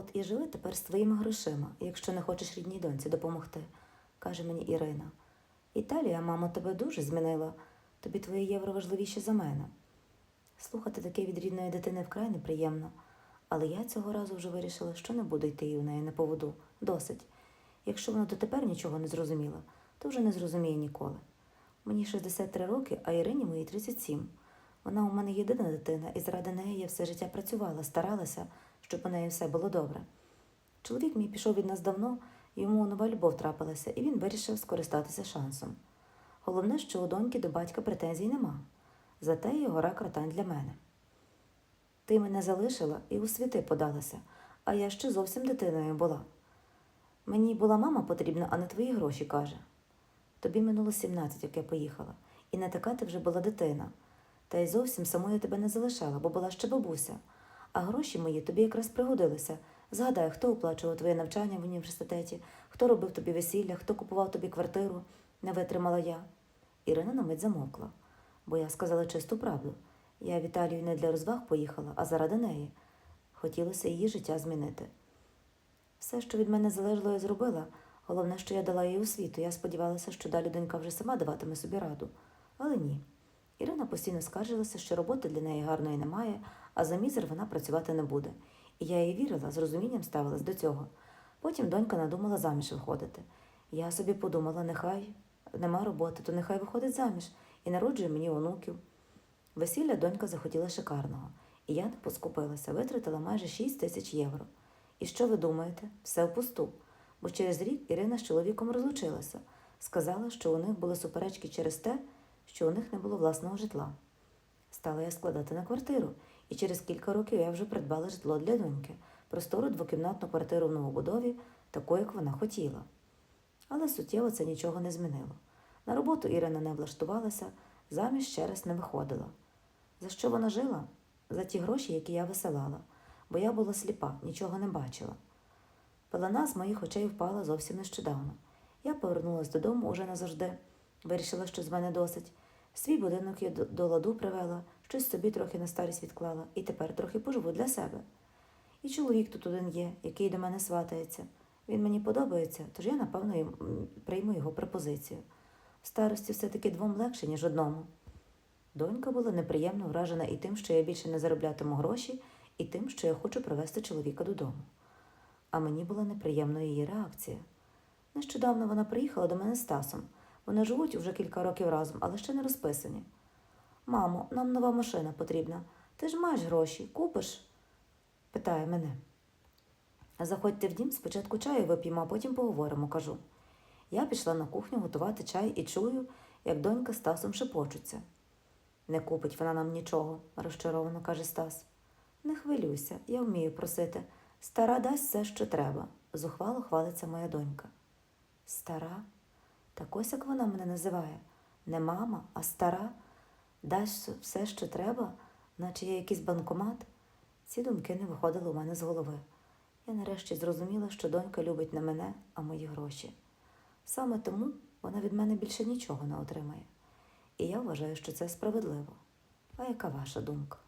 От і живи тепер з твоїми грошима, якщо не хочеш рідній доньці допомогти, каже мені Ірина. Італія, мамо, тебе дуже змінила. Тобі твої євро важливіші за мене. Слухати таке від рідної дитини вкрай неприємно, але я цього разу вже вирішила, що не буду йти у неї на поводу. Досить. Якщо вона дотепер нічого не зрозуміла, то вже не зрозуміє ніколи. Мені 63 роки, а Ірині мої 37. Вона у мене єдина дитина, і заради неї я все життя працювала, старалася, щоб у неї все було добре. Чоловік мій пішов від нас давно, йому нова любов трапилася, і він вирішив скористатися шансом. Головне, що у доньки до батька претензій нема. Зате є гора кратань для мене. Ти мене залишила і у світи подалася, а я ще зовсім дитиною була. Мені була мама потрібна, а не твої гроші, каже. Тобі минуло 17, як я поїхала, і не така ти вже була дитина. Та й зовсім самою тебе не залишала, бо була ще бабуся. А гроші мої тобі якраз пригодилися. Згадай, хто оплачував твоє навчання в університеті, хто робив тобі весілля, хто купував тобі квартиру, не витримала я. Ірина на мить замовкла, бо я сказала чисту правду. Я в Італію не для розваг поїхала, а заради неї. Хотілося її життя змінити. Все, що від мене залежало, я зробила. Головне, що я дала їй освіту. Я сподівалася, що далі донька вже сама даватиме собі раду. Але ні. Ірина постійно скаржилася, що роботи для неї гарної немає, а за мізер вона працювати не буде. І я їй вірила, з розумінням ставилась до цього. Потім донька надумала заміж виходити. Я собі подумала, нехай нема роботи, то нехай виходить заміж і народжує мені онуків. Весілля донька захотіла шикарного, і я не поскупилася, витратила майже 6 тисяч євро. І що ви думаєте? Все впусту. Бо через рік Ірина з чоловіком розлучилася. Сказала, що у них були суперечки через те, що у них не було власного житла. Стала я складати на квартиру, і через кілька років я вже придбала житло для доньки, простору двокімнатну квартиру в новобудові, таку, як вона хотіла. Але суттєво це нічого не змінило. На роботу Ірина не влаштувалася, заміж ще раз не виходила. За що вона жила? За ті гроші, які я висилала, бо я була сліпа, нічого не бачила. Пелена з моїх очей впала зовсім нещодавно. Я повернулася додому уже назавжди, вирішила, що з мене досить. Свій будинок я до- ладу привела, щось собі трохи на старість відклала, і тепер трохи поживу для себе. І чоловік тут один є, який до мене сватається. Він мені подобається, тож я, напевно, прийму його пропозицію. В старості все-таки двом легше, ніж одному. Донька була неприємно вражена і тим, що я більше не зароблятиму гроші, і тим, що я хочу привезти чоловіка додому. А мені була неприємна її реакція. Нещодавно вона приїхала до мене з Тасом. Вони живуть уже кілька років разом, але ще не розписані. Мамо, нам нова машина потрібна. Ти ж маєш гроші, купиш? питає мене. Заходьте в дім, спочатку чаю вип'ємо, а потім поговоримо, кажу. Я пішла на кухню готувати чай і чую, як донька Стасом шепочуться. Не купить вона нам нічого, розчаровано каже Стас. Не хвилюйся, я вмію просити. Стара дасть все, що треба, зухвало хвалиться моя донька. Стара? Так ось як вона мене називає. Не мама, а стара. Дасть все, що треба, наче я якийсь банкомат. Ці думки не виходили у мене з голови. Я нарешті зрозуміла, що донька любить не мене, а мої гроші. Саме тому вона від мене більше нічого не отримає. І я вважаю, що це справедливо. А яка ваша думка?